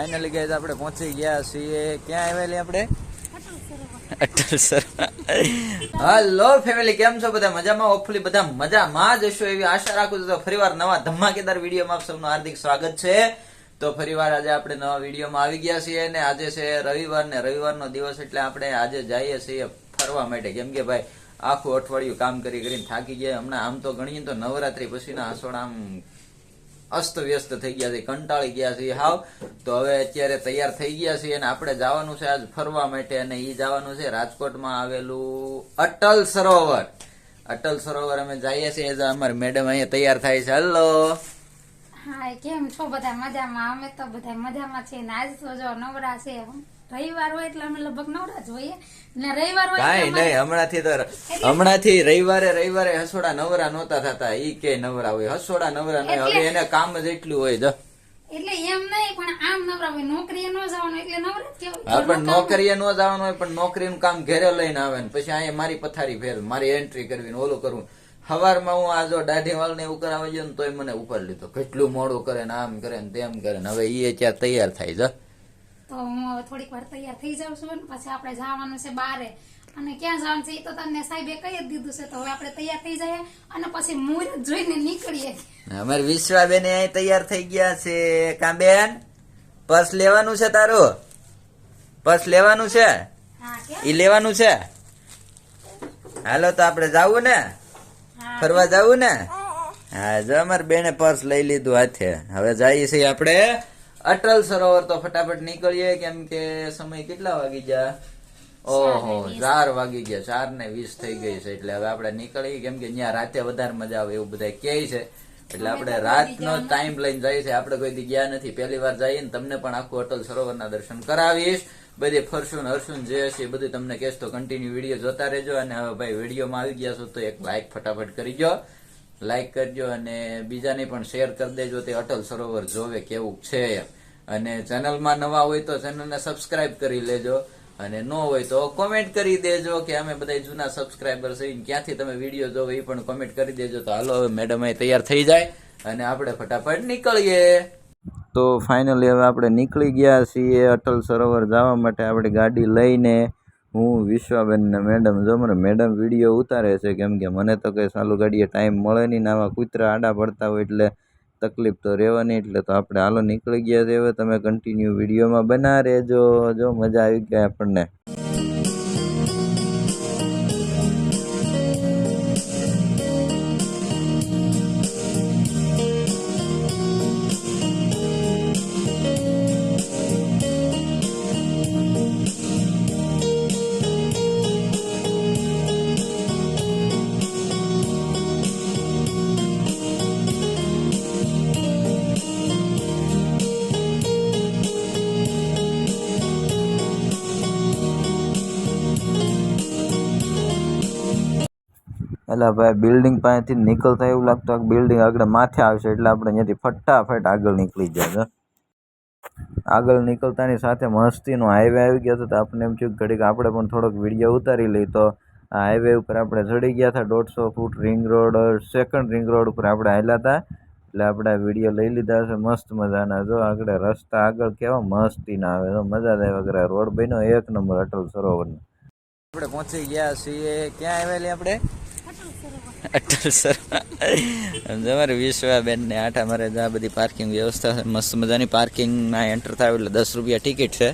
Finally ગઈ આપણે પહોંચી ગયા છીએ. ક્યાં આવેલી આપણે? હલો ફેમિલી કેમ છો બધા? મજામાં? હોપફુલી બધા મજામાં જ હશો એવી આશા રાખું છું. તો ફરીવાર નવા ધમાકેદાર વિડીયોમાં આપ સૌનું હાર્દિક સ્વાગત છે. તો ફરીવાર આજે આપણે નવા વિડીયોમાં આવી ગયા છીએ અને આજે છે રવિવાર ને રવિવારનો દિવસ એટલે આપણે આજે જઈએ છીએ ફરવા માટે. કેમ કે ભાઈ, આખું અઠવાડિયું કામ કરી કરીને થાકી ગયા. હમણાં આમ તો ગણીએ તો નવરાત્રી પછીના આસોડ આમ અસ્ત વ્યસ્ત થઈ ગયા છે, કંટાળી ગયા છે. હાવ. તો હવે અત્યારે તૈયાર થઈ ગયા છીએ અને આપણે જવાનું છે આજ ફરવા માટે અને એ જવાનું છે રાજકોટમાં આવેલું અટલ સરોવર. અટલ સરોવર અમે જઈએ છીએ અમારી મેડમ અહીંયા તૈયાર થાય છે. હલો. હા કેમ છો? બધા મજામાં? અમે તો બધા મજામાં છીએ ને આજ તો જો નવરા છે. રવિવાર હોય એટલે અમે લગભગ નવરા જ હોઈએ. ને રવિવાર હોય કાંઈ નહીં હમણાંથી તો હમણાંથી રવિવારે રવિવારે હસોડા નવરા નહોતા થતા. ઈ કે નવરા હોય. હસોડા નવરા નહીં હવે એને કામ જ એટલું હોય જો. એટલે એમ નહીં પણ આમ નવરા હોય. નોકરીએ ન જવાનું એટલે નવરા હા પણ નોકરીએ ન જવાનું હોય પણ નોકરીનું કામ ઘેરે લઈને આવે ને પછી અહીંયા મારી પથારી ફેર મારી એન્ટ્રી કરવી ને ઓલું કરવું. સવારમાં હું આ જો દાઢી વાળ ને એવું કરાવી ગયો ને તોય મને ઉપર લીધો. કેટલું મોડું કરે ને આમ કરે ને તેમ કરે ને હવે એ ત્યાં તૈયાર થાય છે. તો હું થોડીક વાર તૈયાર થઈ જાઉં છું ને પછી આપણે જવાનું છે બારે. અને ક્યાં જવાનું છે એ તો તમને સાહેબે કહી જ દીધું છે તો હવે આપણે તૈયાર થઈ જઈએ અને પછી મુહૂર્ત જોઈને નીકળીએ. અમારે વિશ્વાબેન અહીં તૈયાર થઈ ગયા છે. કા બેન? પર્સ લેવાનું છે તારું? પર્સ લેવાનું છે? એ લેવાનું છે? હાલો તો આપણે જાવું ને? ફરવા જાવું ને? હા જો અમારે બેને પર્સ લઈ લીધું હાથે. હવે જઈએ છીએ આપણે. અટલ સરોવર તો ફટાફટ નીકળીએ. કેમ કે સમય કેટલા વાગી ગયા? ઓહો ચાર વાગી ગયા ચાર ને વીસ થઈ ગઈ છે. એટલે હવે આપણે નીકળી કેમ કે ત્યાં રાતે વધારે મજા આવે એવું બધા કે છે. એટલે આપણે રાતનો ટાઈમ લઈને જઈએ છે. આપણે કોઈ દી ગયા નથી. પહેલી વાર જઈએ ને તમને પણ આખું અટલ સરોવરના દર્શન કરાવીશ. બધી ફરશું ને હરશું જે હશે એ બધું તમને કહેશ. તો કન્ટિન્યુ વીડિયો જોતા રહેજો. અને હવે ભાઈ વિડીયોમાં આવી ગયા છો તો એક લાઈક ફટાફટ કરી દો. લાઈક કરજો અને બીજાને પણ શેર કરી દેજો તે અટલ સરોવર જોવે કેવું છે અને ચેનલમાં નવા હોય તો ચેનલને સબસ્ક્રાઇબ કરી લેજો. અને ન હોય તો કોમેન્ટ કરી દેજો કે અમે બધા જૂના સબસ્ક્રાઈબર છે ક્યાંથી તમે વીડિયો જોવો એ પણ કોમેન્ટ કરી દેજો. તો હાલો, હવે મેડમ અહીં તૈયાર થઈ જાય અને આપણે ફટાફટ નીકળીએ. તો ફાઇનલી હવે આપણે નીકળી ગયા છીએ અટલ સરોવર જવા માટે. આપણી ગાડી લઈને હું વિશ્વાબેન ને મેડમ જો મને મેડમ વીડિયો ઉતારે છે, કેમ કે મને તો કઈ સાલું ગાડીએ ટાઈમ મળે નહીં આવા કૂતરા આડા પડતા હોય એટલે તકલીફ તો રહેવાની એટલે તો આપણે હાલો નીકળી ગયા છે હવે તમે કન્ટિન્યુ વિડીયોમાં બના રહેજો. જો મજા આવી ગઈ આપણને. એટલે ભાઈ બિલ્ડિંગ પાસેથી નીકળતા એવું લાગતું આ બિલ્ડિંગ આગળ માથે આવશે એટલે આપણે અહીંયાથી ફટાફટ આગળ નીકળી જાય આગળ નીકળતાની સાથે મસ્તીનો હાઈવે આવી ગયો હતો તો આપણે એમ થયું ઘડીક આપણે પણ થોડોક વીડિયો ઉતારી લઈ તો આ હાઈવે ઉપર આપણે ચડી ગયા હતા. દોઢસો foot ring road second ring road ઉપર આપણે આવેલા હતા. એટલે આપણે વીડિયો લઈ લીધા છે. મસ્ત મજાના. જો આગળ રસ્તા આગળ કેવા મસ્તીના આવે. તો મજા થાય આવે રોડ બન્યો. એક નંબર અટલ સરોવરનો. આપણે પહોંચી ગયા છીએ. ક્યાં આવેલી આપણે? અટલ સર. તમારે વિશ્વાબેન ને આઠા મારે આ બધી પાર્કિંગ વ્યવસ્થા મસ્ત મજાની પાર્કિંગમાં એન્ટર થાય એટલે દસ રૂપિયા ટિકિટ છે.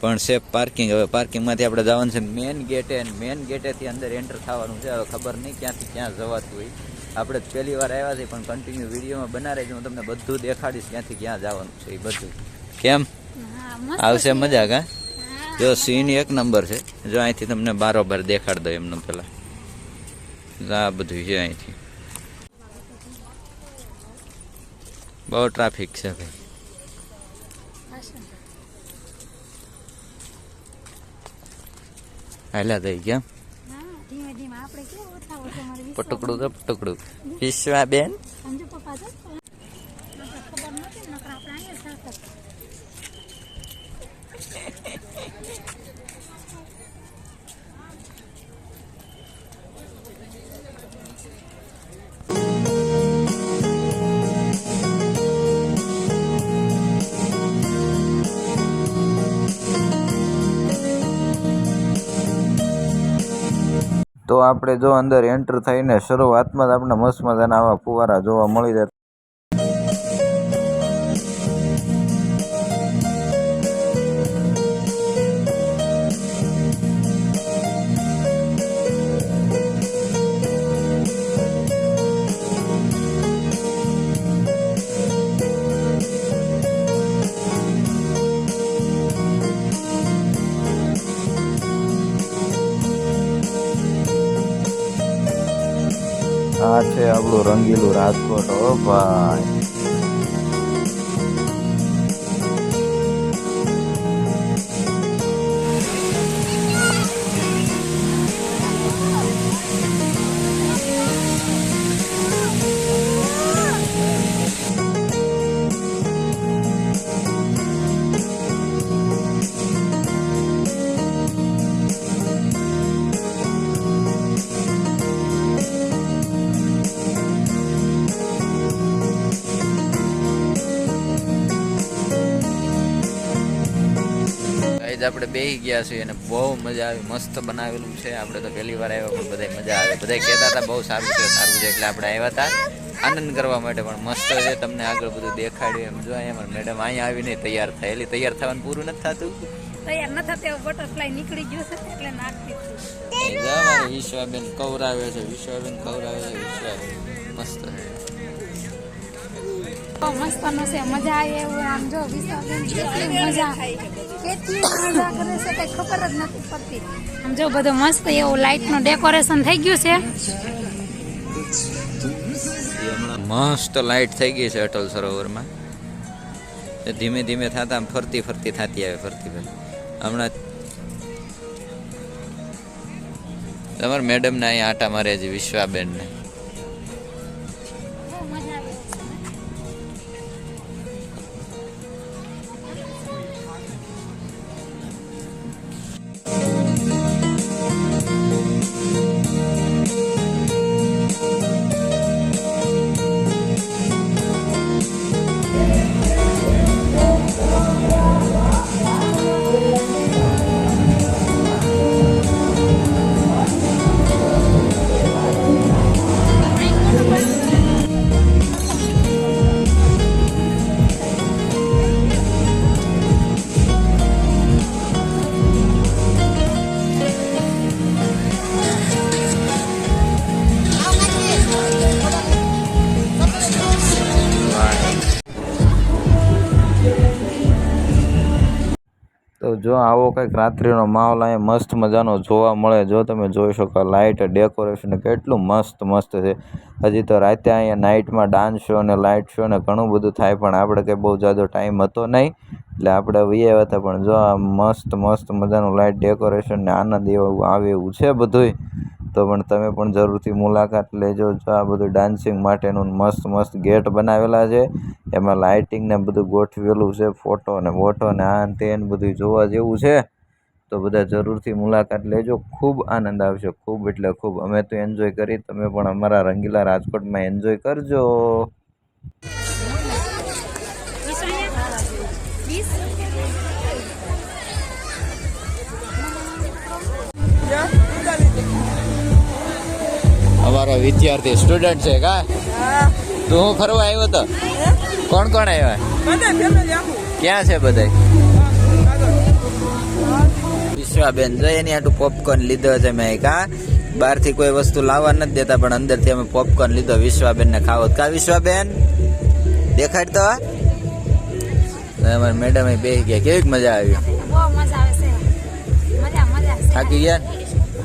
પણ સેફ પાર્કિંગ હવે પાર્કિંગમાંથી આપણે જવાનું છે મેન ગેટે અને મેન ગેટેથી અંદર એન્ટર થવાનું છે. હવે ખબર નહીં ક્યાંથી ક્યાં જવાતું હોય. આપણે પહેલી વાર આવ્યા છીએ પણ કન્ટિન્યુ વિડીયોમાં બના રહેજો હું તમને બધું દેખાડીશ ક્યાંથી ક્યાં જવાનું છે એ બધું. કેમ? આવશે મજા કા જો સીન એક નંબર છે. જો અહીંથી તમને બારોબાર દેખાડ દો એમને પેલા. આ બધું છે અહીંથી બહુ ટ્રાફિક છે ભાઈ હશે. હાલ્યા થઈ ગયા હા ધીમે ધીમે આપણે કેવું ઓછા ઓછા મારે વિશ્વાસ પટકડું તો પટકડું વિશ્વાબેન સમજો તો આપણે જો અંદર એન્ટર થઈને શરૂઆતમાં જ આપણે મસ્ત મજાના આવા ફુવારા જોવા મળી જાય છે આપણું રંગીલું રાજકોટ. હો ભાઈ. ગાઈઝ આપણે બેહી ગયા છીએ અને બહુ મજા આવી મસ્ત બનાવેલું છે. આપણે તો પહેલી વાર આવ્યા પણ બધા મજા આવે. બધા કહેતા હતા બહુ સારું છે સારું છે એટલે આપણે આવ્યા હતા. આનંદ કરવા માટે પણ મસ્ત છે. તમને આગળ બધું દેખાડ્યું એમ. જો અહીંયા મેડમ અહીંયા આવીને તૈયાર થયેલી. તૈયાર થવાનું પૂરું નથી થતું? તૈયાર ન થતા બટરફ્લાય નીકળી ગયું છે એટલે નાખતી છું જો વિશ્વાબેન કવરાવે છે. વિશ્વાબેન કવરાવે છે. વિશ્વાબેન મસ્ત છે. મસ્ત નો છે. મજા આવે એવું. આમ જો વિશાલબેન કેટલી મજા. કેટલી મજા કરે છે કઈ ખબર જ નથી પડતી. આમ જો બધું મસ્ત એવું લાઇટનું ડેકોરેશન થઈ ગયું છે. મસ્ત લાઇટ થઈ ગઈ છે અટલ સરોવરમાં. ધીમે ધીમે થતા આમ ફરતી ફરતી થતી આવે ફરતી ફરતી. હમણાં તમારા મેડમ ને અહીંયા આટા મારે છે વિશ્વાબેન જો આવો કંઈક રાત્રિનો માહોલ અહીંયા મસ્ત મજાનો જોવા મળે, જો તમે જોઈ શકો લાઇટ ડેકોરેશન કેટલું મસ્ત મસ્ત છે. હજી તો રાતે અહીંયા નાઇટમાં ડાન્સ શો અને લાઇટ શો ને ઘણું બધું થાય, પણ આપણે કંઈ બહુ જાજો ટાઈમ હતો નહીં. એટલે આપણે વી આવ્યા હતા, પણ જો આ મસ્ત મસ્ત મજાનું લાઇટ ડેકોરેશન ને આનંદ એવું, આવે એવું છે બધુંય. તો પણ તમે પણ જરૂરથી મુલાકાત લેજો. જો આ બધું ડાન્સિંગ માટેનું મસ્ત મસ્ત ગેટ બનાવેલા છે, એમાં લાઇટિંગ ને બધું ગોઠવેલું છે ફોટો ને વોટો ને આ તે ને બધું જોવા જેવું છે, તો બધા જરૂરથી મુલાકાત લેજો. ખૂબ આનંદ આવશે, ખૂબ એટલે ખૂબ. અમે તો એન્જોય કરી, તમે પણ અમારા રંગીલા રાજકોટમાં એન્જોય કરજો. અમારો વિદ્યાર્થી સ્ટુડન્ટ છે કા? તું હું ફરવા આવ્યો તો? કોણ કોણ આવ્યા? ક્યાં છે બધા વિશ્વાબેન જો એની આટલું પોપકોર્ન લીધો છે મેં કા બહારથી કોઈ વસ્તુ લાવવા નથી દેતા પણ અંદરથી અમે પોપકોર્ન લીધો. વિશ્વાબેન ને ખાવો કા વિશ્વાબેન? દેખાડ તો અમારા મેડમ બેસી ગયા. કેવી મજા આવી? બહુ મજા આવે છે. મજા મજા. થાકી ગયા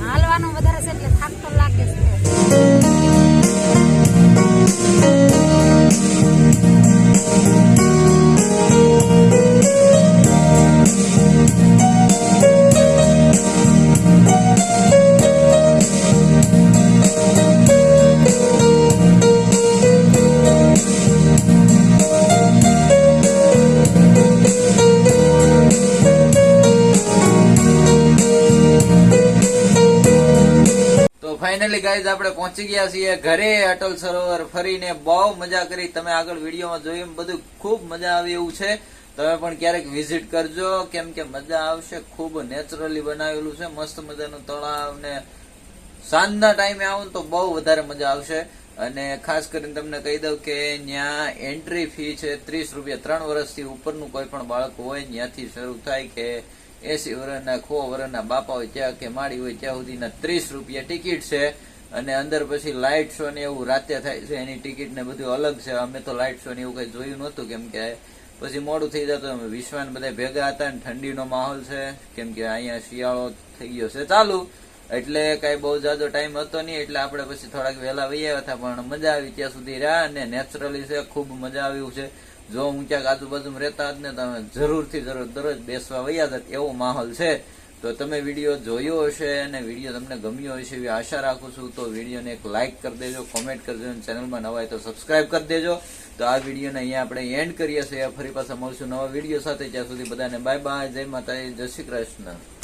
હાલવાનું વધારે છે એટલે થાક તો લાગે છે. તો ફાઇનલી ગાઈઝ આપણે પહોંચી ગયા છીએ ઘરે અટલ સરોવર. ફરીને બહુ મજા કરી. તમે આગળ વિડીયોમાં જોયું બધું ખૂબ મજા આવી એવું છે. તમે પણ ક્યારેક વિઝિટ કરજો. કેમ કે મજા આવશે. ખૂબ નેચરલી બનાવેલું છે. મસ્ત મજાનું તળાવ ને સાંજના ટાઈમે આવો તો બહુ વધારે મજા આવશે. અને ખાસ કરીને તમને કહી દઉં કે ત્યાં એન્ટ્રી ફી છે ત્રીસ રૂપિયા. ત્રણ વર્ષથી ઉપરનું કોઈ પણ બાળક હોય ત્યાંથી શરૂ થાય કે એસી વર્ષના ખો વર્ષના બાપા હોય ત્યાં કે માડી હોય ત્યાં સુધીના ત્રીસ રૂપિયા ટિકિટ છે. અને અંદર પછી લાઇટ શો ને એવું રાતે થાય છે, એની ટિકિટ ને બધું અલગ છે. અમે તો લાઇટ શો ને એવું કઈ જોયું નહોતું કેમ કે પછી મોડું થઈ જતું, અમે વિશ્વાન બધા ભેગા હતા ને ઠંડીનો માહોલ છે. કેમ કે અહીંયા શિયાળો થઈ ગયો છે ચાલુ. એટલે કઈ બહુ જાજો ટાઈમ હતો નહીં, એટલે આપણે પછી થોડાક વહેલા વહી આવ્યા હતા, પણ મજા આવી ત્યાં સુધી રહ્યા અને નેચરલી છે, ખૂબ મજા આવ્યું છે. જો હું ક્યાંક આજુબાજુમાં રહેતા જ ને તમે જરૂરથી જરૂર દરરોજ બેસવા વૈયા હતા એવો માહોલ છે. તો તમે વીડિયો જોયો હશે અને વીડિયો તમને ગમ્યો હશે એવી આશા રાખું છું, તો વિડીયોને એક લાઇક કરી દેજો કોમેન્ટ કરી દેજો ચેનલમાં નવા હોય તો સબસ્ક્રાઇબ કરી દેજો. તો આ વિડીયોને અહીંયા આપણે એન્ડ કરીએ છીએ. ફરી પાછા મળશું નવા વીડિયો સાથે. ત્યાં સુધી બધાને બાય બાય જય માતા જય શ્રી કૃષ્ણ.